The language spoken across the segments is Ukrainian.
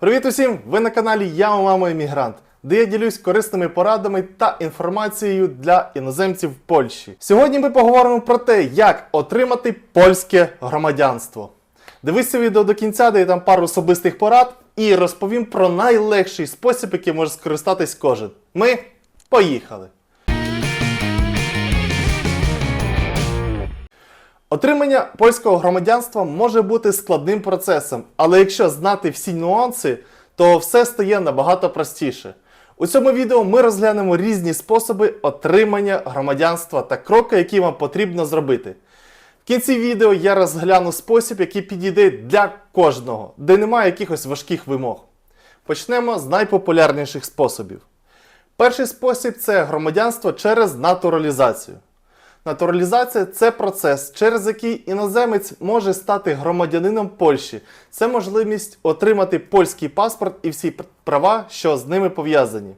Привіт усім! Ви на каналі Я Мама Іммігрант, де я ділюсь корисними порадами та інформацією для іноземців в Польщі. Сьогодні ми поговоримо про те, як отримати польське громадянство. Дивися відео до кінця, де я там пару особистих порад, і розповім про найлегший спосіб, який може скористатись кожен. Ми поїхали! Отримання польського громадянства може бути складним процесом, але якщо знати всі нюанси, то все стає набагато простіше. У цьому відео ми розглянемо різні способи отримання громадянства та кроки, які вам потрібно зробити. В кінці відео я розгляну спосіб, який підійде для кожного, де немає якихось важких вимог. Почнемо з найпопулярніших способів. Перший спосіб це громадянство через натуралізацію. Натуралізація це процес, через який іноземець може стати громадянином Польщі. Це можливість отримати польський паспорт і всі права, що з ними пов'язані.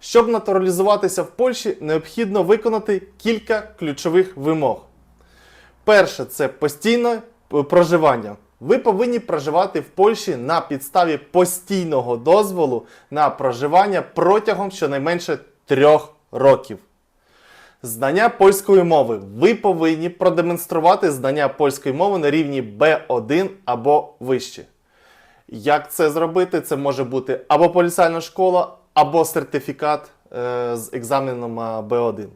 Щоб натуралізуватися в Польщі, необхідно виконати кілька ключових вимог. Перше це постійне е, проживання. Ви повинні проживати в Польщі на підставі постійного дозволу на проживання протягом щонайменше трьох років. Знання польської мови. Ви повинні продемонструвати знання польської мови на рівні B1 або вище. Як це зробити? Це може бути або поліцейна школа, або сертифікат е, з екзаменом е, B1.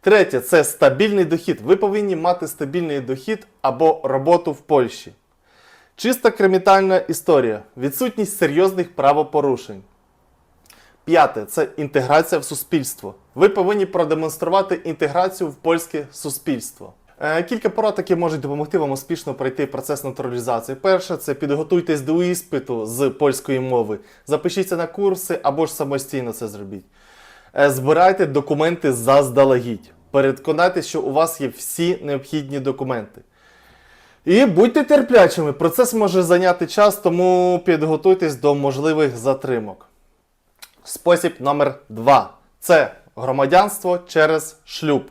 Третє це стабільний дохід. Ви повинні мати стабільний дохід або роботу в Польщі. Чиста кримінальна історія. Відсутність серйозних правопорушень. П'яте це інтеграція в суспільство. Ви повинні продемонструвати інтеграцію в польське суспільство. Е, Кілька порад, які можуть допомогти вам успішно пройти процес натуралізації. Перше, це підготуйтесь до іспиту з польської мови, запишіться на курси або ж самостійно це зробіть. Е, Збирайте документи заздалегідь. Переконайтесь, що у вас є всі необхідні документи. І будьте терплячими, процес може зайняти час, тому підготуйтесь до можливих затримок. Спосіб номер 2 це громадянство через шлюб.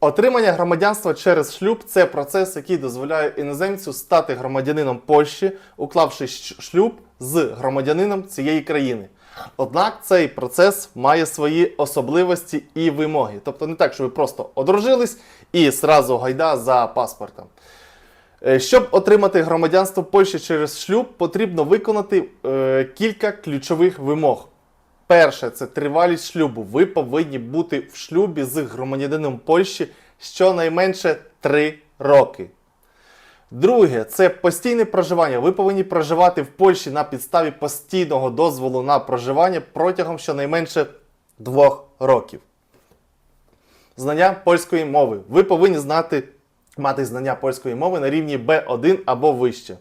Отримання громадянства через шлюб це процес, який дозволяє іноземцю стати громадянином Польщі, уклавши шлюб з громадянином цієї країни. Однак цей процес має свої особливості і вимоги. Тобто не так, що ви просто одружились і зразу гайда за паспортом. Е, Щоб отримати громадянство Польщі через шлюб, потрібно виконати е, кілька ключових вимог. Перше, це тривалість шлюбу. Ви повинні бути в шлюбі з громадянином Польщі щонайменше 3 роки. Друге, це постійне проживання. Ви повинні проживати в Польщі на підставі постійного дозволу на проживання протягом щонайменше 2 років. Знання польської мови. Ви повинні знати, мати знання польської мови на рівні B1 або вище.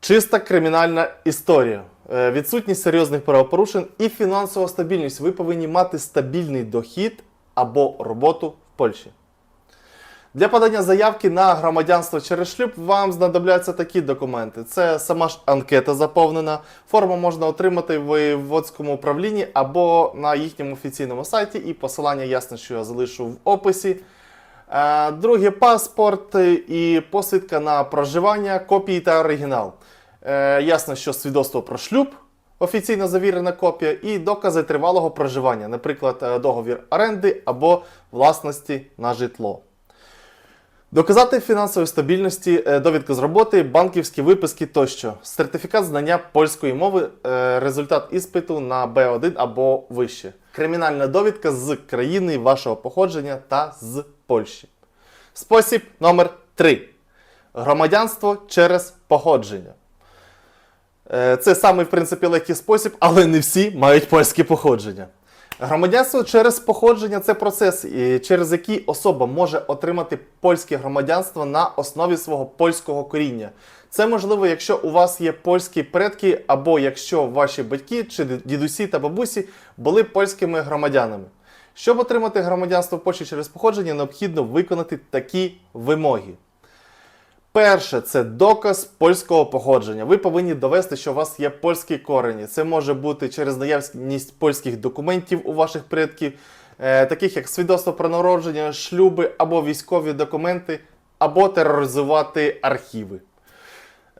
Чиста кримінальна історія. Е, Відсутність серйозних правопорушень і фінансова стабільність. Ви повинні мати стабільний дохід або роботу в Польщі. Для подання заявки на громадянство через шлюб вам знадобляться такі документи. Це сама ж анкета заповнена. Форму можна отримати в водському управлінні або на їхньому офіційному сайті, і посилання ясно, що я залишу в описі. Е, Друге паспорт і посвідка на проживання, копії та оригінал. Е, Ясно, що свідоцтво про шлюб, офіційно завірена копія, і докази тривалого проживання, наприклад, е, договір оренди або власності на житло. Доказати фінансової стабільності, довідка з роботи, банківські виписки тощо. Сертифікат знання польської мови, результат іспиту на B1 або вище. Кримінальна довідка з країни вашого походження та з Польщі. Спосіб номер 3. Громадянство через походження. Е, Це самий, в принципі, легкий спосіб, але не всі мають польське походження. Громадянство через походження це процес, через який особа може отримати польське громадянство на основі свого польського коріння. Це можливо, якщо у вас є польські предки, або якщо ваші батьки чи дідусі та бабусі були польськими громадянами. Щоб отримати громадянство Польщі через походження, необхідно виконати такі вимоги. Перше, це доказ польського походження. Ви повинні довести, що у вас є польські корені. Це може бути через наявність польських документів у ваших предків, е, таких як свідоцтво про народження, шлюби або військові документи, або тероризувати архіви.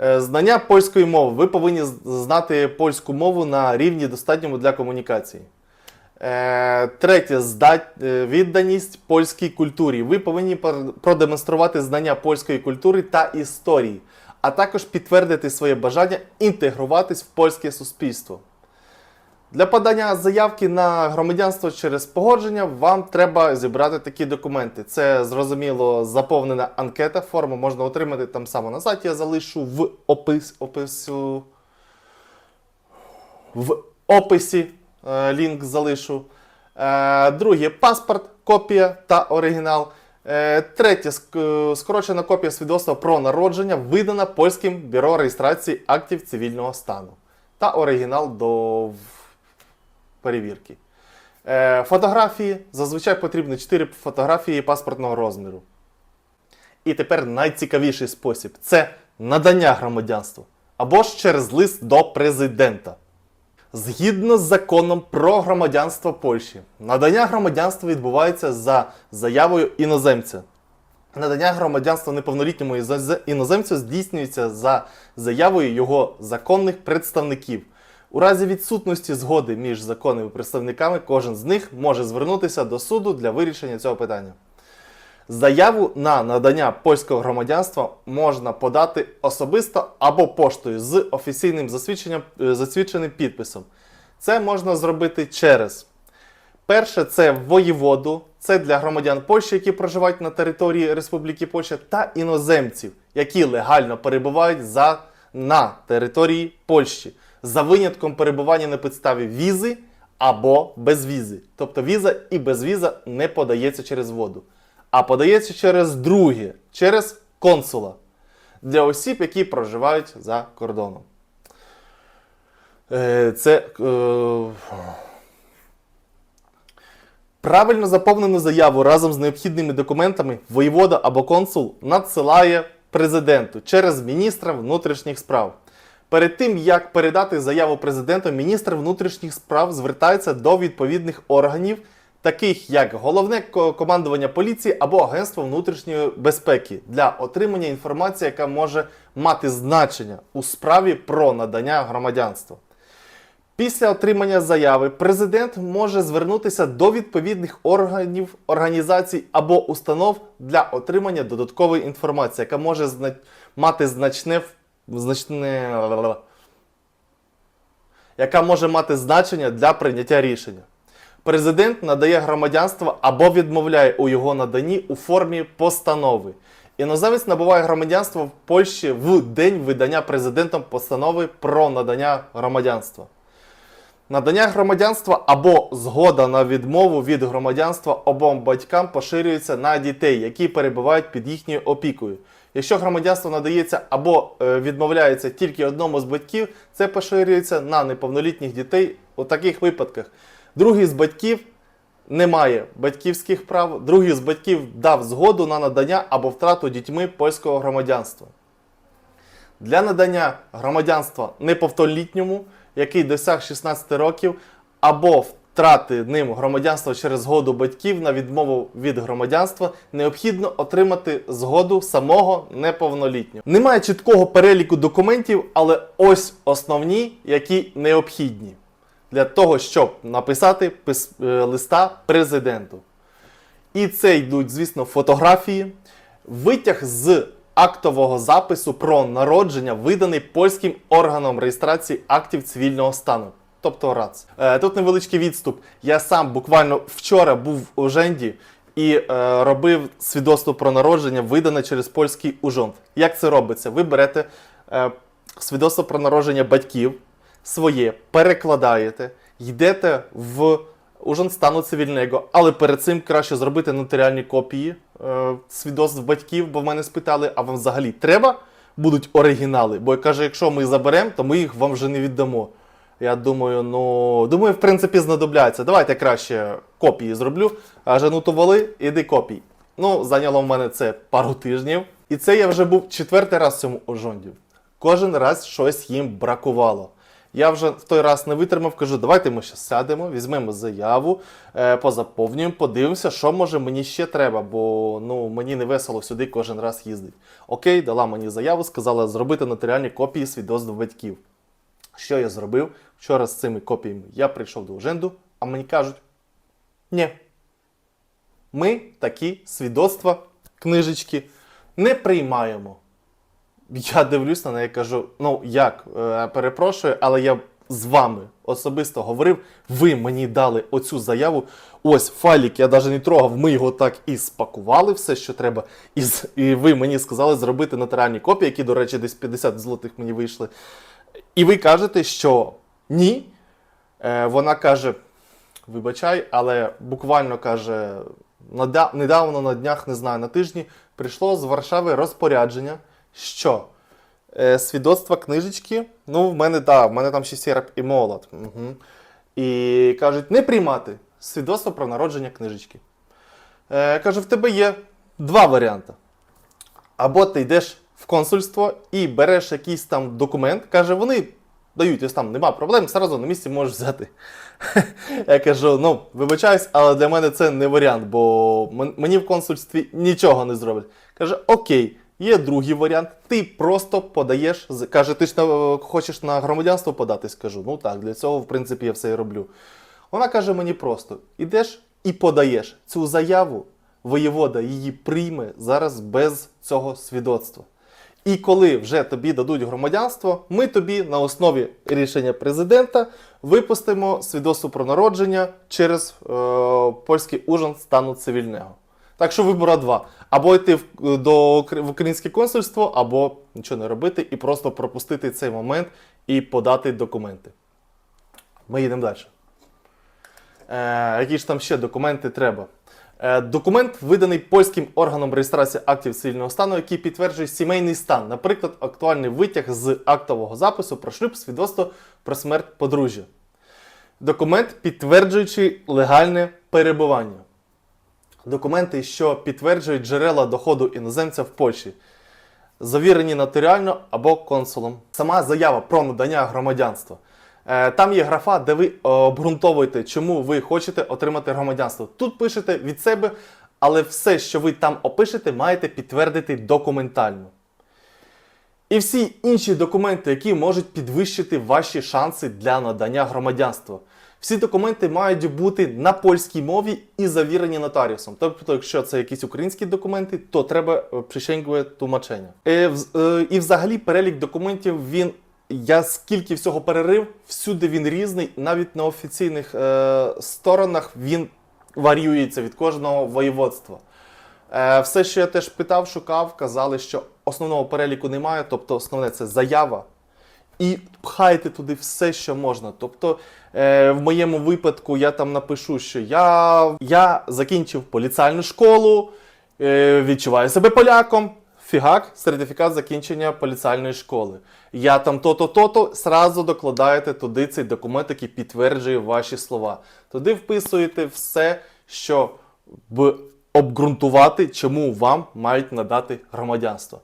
Е, Знання польської мови. Ви повинні знати польську мову на рівні достатньому для комунікації. Е, Третє е, відданість польській культурі. Ви повинні продемонструвати знання польської культури та історії, а також підтвердити своє бажання інтегруватись в польське суспільство. Для подання заявки на громадянство через погодження вам треба зібрати такі документи. Це зрозуміло заповнена анкета, форму можна отримати там само на сайті. Я залишу в опис, опису. В описі лінк залишу. Е, друге паспорт, копія та оригінал. Е, третє скорочена копія свідоцтва про народження, видана польським бюро реєстрації актів цивільного стану. Та оригінал до перевірки. Е, фотографії. Зазвичай потрібно 4 фотографії паспортного розміру. І тепер найцікавіший спосіб це надання громадянства або ж через лист до президента. Згідно з законом про громадянство Польщі, надання громадянства відбувається за заявою іноземця. Надання громадянства неповнолітньому іноземцю здійснюється за заявою його законних представників. У разі відсутності згоди між законними представниками, кожен з них може звернутися до суду для вирішення цього питання. Заяву на надання польського громадянства можна подати особисто або поштою з офіційним засвідченням, е, засвідченим підписом. Це можна зробити через перше це воєводу, це для громадян Польщі, які проживають на території Республіки Польща, та іноземців, які легально перебувають за, на території Польщі, за винятком перебування на підставі візи або без візи. Тобто віза і безвіза не подається через воду, а подається через друге, через консула для осіб, які проживають за кордоном. Е, Це. е, Правильно заповнену заяву разом з необхідними документами воєвода або консул надсилає президенту через міністра внутрішніх справ. Перед тим як передати заяву президенту, міністр внутрішніх справ звертається до відповідних органів, таких як головне командування поліції або Агентство внутрішньої безпеки, для отримання інформації, яка може мати значення у справі про надання громадянства. Після отримання заяви президент може звернутися до відповідних органів, організацій або установ для отримання додаткової інформації, яка може зна- мати значне, значне яка може мати значення для прийняття рішення. Президент надає громадянство або відмовляє у його наданні у формі постанови. Іноземець набуває громадянство в Польщі в день видання президентом постанови про надання громадянства. Надання громадянства або згода на відмову від громадянства обом батькам поширюється на дітей, які перебувають під їхньою опікою. Якщо громадянство надається або е, відмовляється тільки одному з батьків, це поширюється на неповнолітніх дітей у таких випадках. Другий з батьків не має батьківських прав, другий з батьків дав згоду на надання або втрату дітьми польського громадянства. Для надання громадянства неповнолітньому, який досяг 16 років, або втрати ним громадянства через згоду батьків на відмову від громадянства, необхідно отримати згоду самого неповнолітнього. Немає чіткого переліку документів, але ось основні, які необхідні для того, щоб написати пис- е, листа президенту. І це йдуть, звісно, фотографії, витяг з актового запису про народження, виданий польським органом реєстрації актів цивільного стану, тобто РАЦ. Е, тут невеличкий відступ. Я сам буквально вчора був у Женді і е, робив свідоцтво про народження, видане через польський ужонт. Як це робиться? Ви берете свідоцтво про народження батьків своє, перекладаєте, йдете в ужин стану цивільного, але перед цим краще зробити нотаріальні копії е, свідоцтв батьків, бо в мене спитали, а вам взагалі треба будуть оригінали? Бо я кажу, якщо ми заберемо, то ми їх вам вже не віддамо. Я думаю, ну думаю, в принципі, знадобляться. Давайте краще копії зроблю. А жену то іди копій. Ну, зайняло в мене це пару тижнів. І це я вже був четвертий раз в цьому ожонді. Кожен раз щось їм бракувало. Я вже в той раз не витримав, кажу, давайте ми ще сядемо, візьмемо заяву, е, позаповнюємо, подивимося, що може мені ще треба, бо ну, мені не весело сюди кожен раз їздити. Окей, дала мені заяву, сказала зробити нотаріальні копії свідоцтв батьків. Що я зробив? Вчора з цими копіями я прийшов до Уженду, а мені кажуть: ні, ми такі свідоцтва, книжечки не приймаємо. Я дивлюсь на неї кажу: ну як, е, перепрошую, але я з вами особисто говорив, ви мені дали оцю заяву. Ось файлік, я навіть не трогав, ми його так і спакували, все, що треба. І, і ви мені сказали зробити нотаріальні копії, які, до речі, десь 50 злотих мені вийшли. І ви кажете, що ні. Е, вона каже: вибачай, але буквально каже, недавно на днях, не знаю, на тижні прийшло з Варшави розпорядження, що е, свідоцтва книжечки, ну, в мене, да, в мене там ще серп і молот. Угу. І кажуть, не приймати свідоцтво про народження книжечки. Е, каже, в тебе є два варіанти. Або ти йдеш в консульство і береш якийсь там документ, каже, вони дають, ось там нема проблем, зразу на місці можеш взяти. Я кажу, ну, вибачаюсь, але для мене це не варіант, бо мені в консульстві нічого не зроблять. Каже, окей, є другий варіант. Ти просто подаєш, каже, ти ж на- хочеш на громадянство податись? Кажу, ну так, для цього, в принципі, я все і роблю. Вона каже мені просто: ідеш і подаєш цю заяву, воєвода її прийме зараз без цього свідоцтва. І коли вже тобі дадуть громадянство, ми тобі на основі рішення президента випустимо свідоцтво про народження через е, польський ужин стану цивільного. Так що вибора два: або йти в, до в українське консульство, або нічого не робити і просто пропустити цей момент і подати документи. Ми їдемо далі. Е, які ж там ще документи треба? Е, документ виданий польським органом реєстрації актів цивільного стану, який підтверджує сімейний стан, наприклад, актуальний витяг з актового запису про шлюб, свідоцтво про смерть подружжя. Документ, підтверджуючий легальне перебування. Документи, що підтверджують джерела доходу іноземця в Польщі, завірені нотаріально або консулом. Сама заява про надання громадянства. Е, Там є графа, де ви обґрунтовуєте, чому ви хочете отримати громадянство. Тут пишете від себе, але все, що ви там опишете, маєте підтвердити документально. І всі інші документи, які можуть підвищити ваші шанси для надання громадянства. Всі документи мають бути на польській мові і завірені нотаріусом. Тобто, якщо це якісь українські документи, то треба е, пришенькове тлумачення. Е, е, І взагалі перелік документів він. Я скільки всього перерив, всюди він різний, навіть на офіційних е, сторонах він варіюється від кожного воєводства. Е, все, що я теж питав, шукав, казали, що основного переліку немає, тобто основне це заява. І пхайте туди все, що можна. Тобто, е, в моєму випадку я там напишу, що я, я закінчив поліцальну школу, е, відчуваю себе поляком. Фігак, сертифікат закінчення поліцальної школи. Я там то-то, то-то, сразу докладаєте туди цей документ, який підтверджує ваші слова. Туди вписуєте все, що б обґрунтувати, чому вам мають надати громадянство.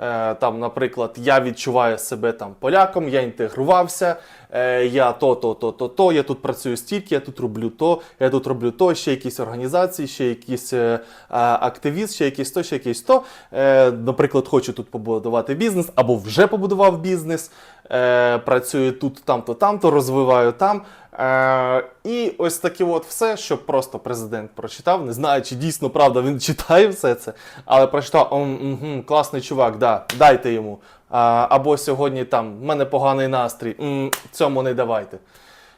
Е, там, наприклад, я відчуваю себе там поляком, я інтегрувався, я то, то, то, то, то, я тут працюю стільки, я тут роблю то, я тут роблю то, ще якісь організації, ще якийсь е, активіст, ще якийсь то, ще якийсь то. Е, наприклад, хочу тут побудувати бізнес, або вже побудував бізнес, е, працюю тут, там-то, там-то, розвиваю там. Е, і ось таке от все, що просто президент прочитав. Не знаю, чи дійсно правда він читає все це, але прочитав «Ом, угу, класний чувак, да, дайте йому. А, або сьогодні там в мене поганий настрій, м, цьому не давайте.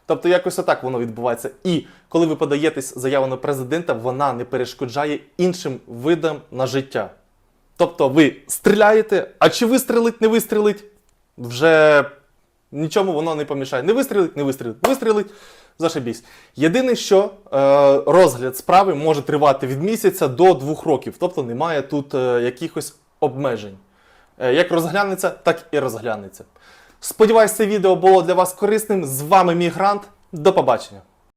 Тобто якось отак воно відбувається. І коли ви подаєтесь заяву на президента, вона не перешкоджає іншим видам на життя. Тобто ви стріляєте, а чи вистрілить, не вистрілить, вже нічому воно не помішає. Не вистрілить, не вистрілить, вистрілить, зашибісь. Єдине, що е, розгляд справи може тривати від місяця до двох років, тобто немає тут е, якихось обмежень. Е, як розглянеться, так і розглянеться. Сподіваюсь, це відео було для вас корисним. З вами Мігрант. До побачення.